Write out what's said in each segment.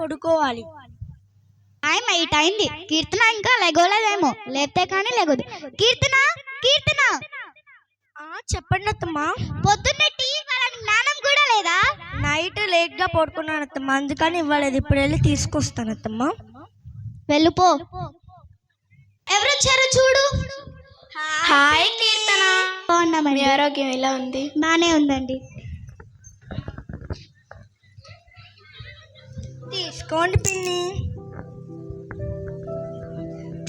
పడుకోవాలి. Time eight అయింది కీర్తన ఇంకా లెగోలేదేమో లేపితే కానీ లెగోదు. కీర్తన కీర్తన. చెప్పండి అత్తమ్మా. పొద్దున్నే టీ ఇవ్వాలని జ్ఞానం కూడా లేదా? నైట్ లేట్గా పడుకున్నాను అత్తమ్మా. అందుకని ఇవ్వలేదు. ఇప్పుడు వెళ్ళి తీసుకొస్తాను అత్తమ్మా. వెళ్ళిపో ఎవరు వచ్చారో చూడు. హాయ్ కీర్తన. బాగున్నామండి ఆరోగ్యం ఎలా ఉంది? బానే ఉందండి. తీసుకోండి పిన్ని.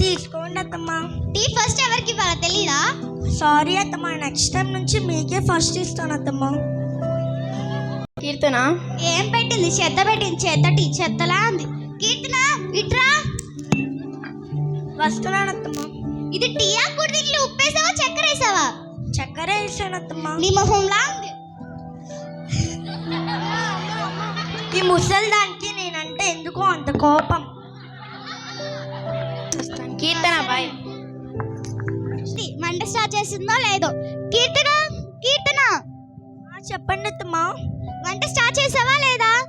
తీసుకోండి అత్తమ్మా. టీ ఫస్ట్ ఎవరికి ఇవ్వాలో తెలీదా? సారీ అత్తమ్మా నెక్స్ట్ టైం నుంచి మీకే ఫస్ట్ ఇస్తాను అత్తమ్మా. కీర్తన? ఏం పెట్టింది? చెత్త పెట్టింది. చెత్త టీ చెత్తలా ఉంది. కీర్తన ఇట్రా. వస్తున్నాను అత్తమ్మా. ఇది టీ ఆకుడు దీంట్లో ఉప్పేసావా చక్కెర వేసావా చక్కెర వేసాను అత్తమ్మా. నీ మొహంలా ఉంది. ఈ ముసలి దానికి నేనంటే ఎందుకో అంత కోపం. కీర్తన బాయ్. మంట స్టార్ట్ చేసిందో లేదో? కీర్తన కీర్తన. ఆ, చెప్పండి అత్తమ్మా. వంట స్టార్ట్ చేసావా లేదా?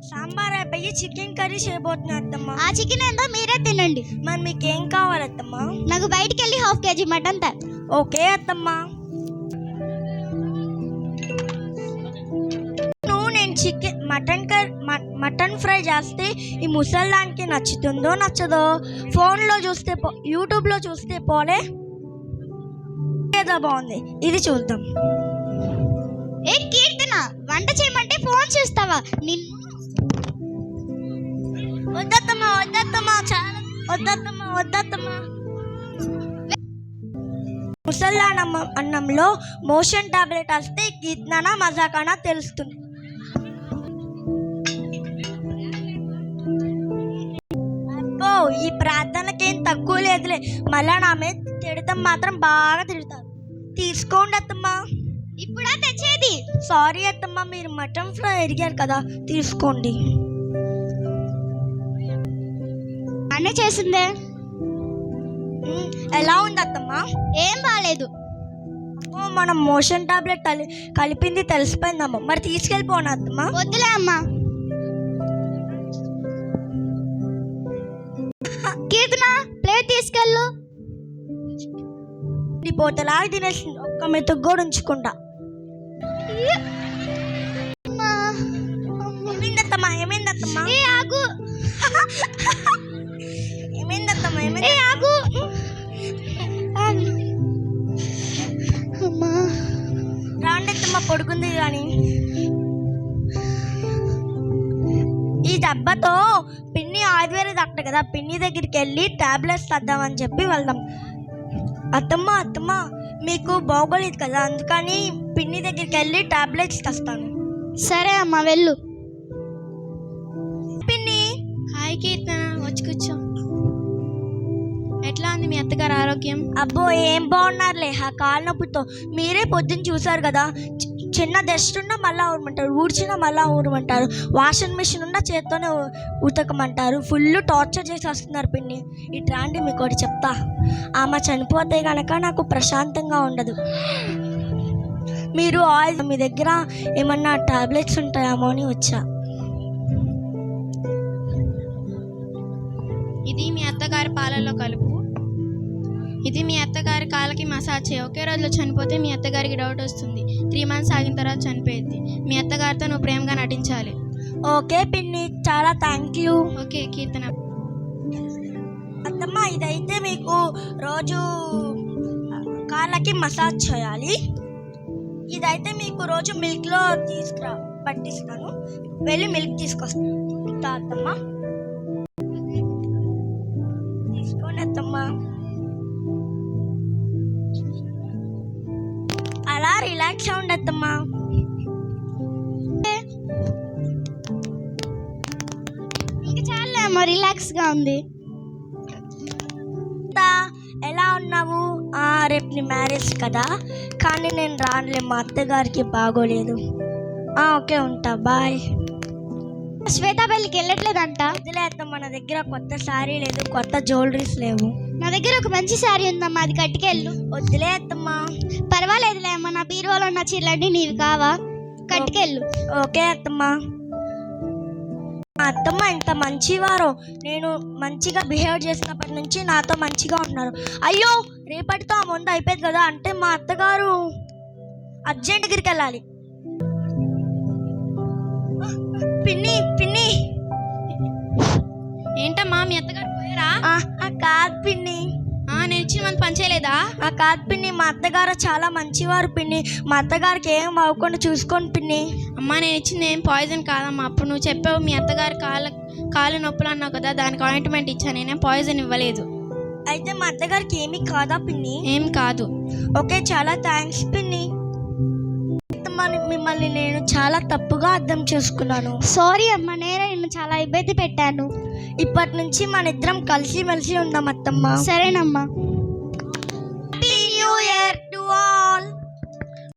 సాంబార్ అయిపోయి చికెన్ కర్రీ చేయబోతున్నా అత్తమ్మా. ఆ చికెన్ ఏందో మీరే తినండి. మరి మీకు ఏం కావాలి అత్తమ్మా? నాకు బయటికి వెళ్ళి హాఫ్ కేజీ మటన్ తా. ఓకే అత్తమ్మా. నువ్వు నేను చికెన్ మటన్ కర్ మటన్ ఫ్రై చేస్తే ఈ ముసల్దానికి నచ్చుతుందో నచ్చదో ఫోన్లో చూస్తే పో యూట్యూబ్లో చూస్తే పోలే. ఏదో బాగుంది. ఇది చూద్దాం. ఏ కీర్తన? వంట చేయమంటే ఫోన్ చూస్తావా? నిన్ను వద్దత్తమ్మా వద్దత్తమ్మా చాలా వద్దత్తమ్మా వద్దత్తమ్మా. ముసల్దానమ్మ అన్నంలో మోషన్ టాబ్లెట్ వస్తే కిద్నానా మజాకానా తెలుస్తుంది. ఈ ప్రార్థనకేం తక్కువ లేదులే. మళ్ళా నా మీద తిడతాం మాత్రం బాగా తిడతారు. తీసుకోండి అత్తమ్మా. ఇప్పుడా తెచ్చేది? సారీ అత్తమ్మా మీరు మటన్ ఫ్రై అడిగారు కదా తీసుకోండి. అన్నీ చేసిందే. ఎలా ఉంది అత్తమ్మా? ఏం బాలేదు. ఓ మనం మోషన్ టాబ్లెట్ కలి కలిపింది తెలిసిపోయిందమ్మ. మరి తీసుకెళ్ళిపోనా అత్తమ్మా? వద్దులే అమ్మా. నీ పోతలాగా తినేసింది ఒక్క మెతుకు కూడా ఉంచుకుంటా. ఏమైందత్తమ్మా? ఏమైందత్తమ్మా ఆగు. ఏమైందత్తమ్మా? ఏ ఏమైంది ఆగు. అమ్మా. పడుకుంది కానీ ఈ దెబ్బతో పిన్ని ఆయుర్వేద డాక్టర్ కదా పిన్ని దగ్గరికి వెళ్ళి టాబ్లెట్స్ తెద్దామని చెప్పి వెళ్దాం. అత్తమ్మ అత్తమ్మ మీకు బాగోలేదు కదా? అందుకని పిన్ని దగ్గరికి వెళ్ళి టాబ్లెట్స్ తెస్తాను. సరే అమ్మా వెళ్ళు. పిన్ని! హాయ్ కీర్తన వచ్చి కూర్చో. ఎట్లా ఉంది మీ అత్తగారు ఆరోగ్యం? అబ్బో ఏం బాగున్నారులే. ఆ కాళ్ళ నొప్పితో మీరే పొద్దున్న చూసారు కదా. చిన్న డస్ట్ ఉన్నా మళ్ళీ ఊరమంటారు. ఊడ్చినా మళ్ళీ ఊరమంటారు. వాషింగ్ మిషన్ ఉన్నా చేత్తోనే ఉతకమంటారు. ఫుల్ టార్చర్ చేసి వస్తున్నారు పిన్ని. ఇటు రాండి మీకు ఒకటి చెప్తా. ఆమె చనిపోతే కనుక నాకు ప్రశాంతంగా ఉండదు. మీరు ఆయిల్ మీ దగ్గర ఏమన్నా టాబ్లెట్స్ ఉంటాయేమో అని వచ్చా. ఇది మీ అత్తగారి పాలలో కలుపు. ఇది మీ అత్తగారి కాళ్ళకి మసాజ్ చేయి. ఒకే రోజులో చనిపోతే మీ అత్తగారికి డౌట్ వస్తుంది. త్రీ మంత్స్ ఆగిన తర్వాత చనిపోయింది. మీ అత్తగారితో నువ్వు ప్రేమగా నటించాలి. ఓకే పిన్ని చాలా థ్యాంక్ యూ ఓకే కీర్తన. అత్తమ్మ ఇదైతే మీకు రోజు కాళ్ళకి మసాజ్ చేయాలి. ఇదైతే మీకు రోజు మిల్క్లో తీసుకురా పట్టిస్తాను. వెళ్ళి మిల్క్ తీసుకొస్తాను అత్తమ్మ. తీసుకోండి అత్తమ్మ. రిలాక్స్ ఉండద్దమ్మా ఇంకా చాలా చాలే అమ్మా రిలాక్స్గా ఉంది. ఎలా ఉన్నావు? రేపు నీ మ్యారేజ్ కదా. కానీ నేను రానులే మా అత్తగారికి బాగోలేదు. ఓకే ఉంటా బాయ్. శ్వేత పెళ్ళికి వెళ్ళట్లేదంట? వదిలేద్దాం మన దగ్గర కొత్త శారీ లేదు కొత్త జ్యువెలరీస్ లేవు. నా దగ్గర ఒక మంచి శారీ ఉందమ్మా అది కట్టుకెళ్ళు. వద్దులే అత్తమ్మా. పర్వాలేదులే అమ్మా నా బీరువాలో ఉన్న చీరలన్నీ నీవి కావా? కట్టుకెళ్ళు. ఓకే అత్తమ్మా. మా అత్తమ్మ ఎంత మంచివారో. నేను మంచిగా బిహేవ్ చేసినప్పటి నుంచి నాతో మంచిగా ఉన్నారు. అయ్యో రేపటితో ఆ ముందు అయిపోయింది కదా అంటే మా అత్తగారు అర్జెంట్ దగ్గరికి వెళ్ళాలి పిన్ని పిన్ని. ఏంటమ్మా మీ అత్తగారు కాదు పిన్ని. ఆ, నేను ఇచ్చిన మంది పనిచేయలేదా? ఆ కాదు పిన్ని మా అత్తగారు చాలా మంచివారు పిన్ని. మా అత్తగారికి ఏం అవ్వకుండా చూసుకోండి పిన్ని. అమ్మా నేను ఇచ్చింది ఏం పాయిజన్ కాదమ్మా. అప్పుడు నువ్వు చెప్పావు మీ అత్తగారి కాళ్ళ కాళ్ళు నొప్పులు అన్నావు కదా దానికి ఆయింట్మెంట్ ఇచ్చాను. నేనేం పాయిజన్ ఇవ్వలేదు. అయితే మా అత్తగారికి ఏమీ కాదా పిన్ని? ఏం కాదు. ఓకే చాలా థ్యాంక్స్ పిన్ని. మిమ్మల్ని నేను చాలా తప్పుగా అర్థం చేసుకున్నాను. సారీ అమ్మ నేను నిన్ను చాలా ఇబ్బంది పెట్టాను. ఇప్పటి నుంచి మన ఇద్దరం కలిసి మెలిసి ఉందాం అత్తమ్మ. సరేనమ్మా.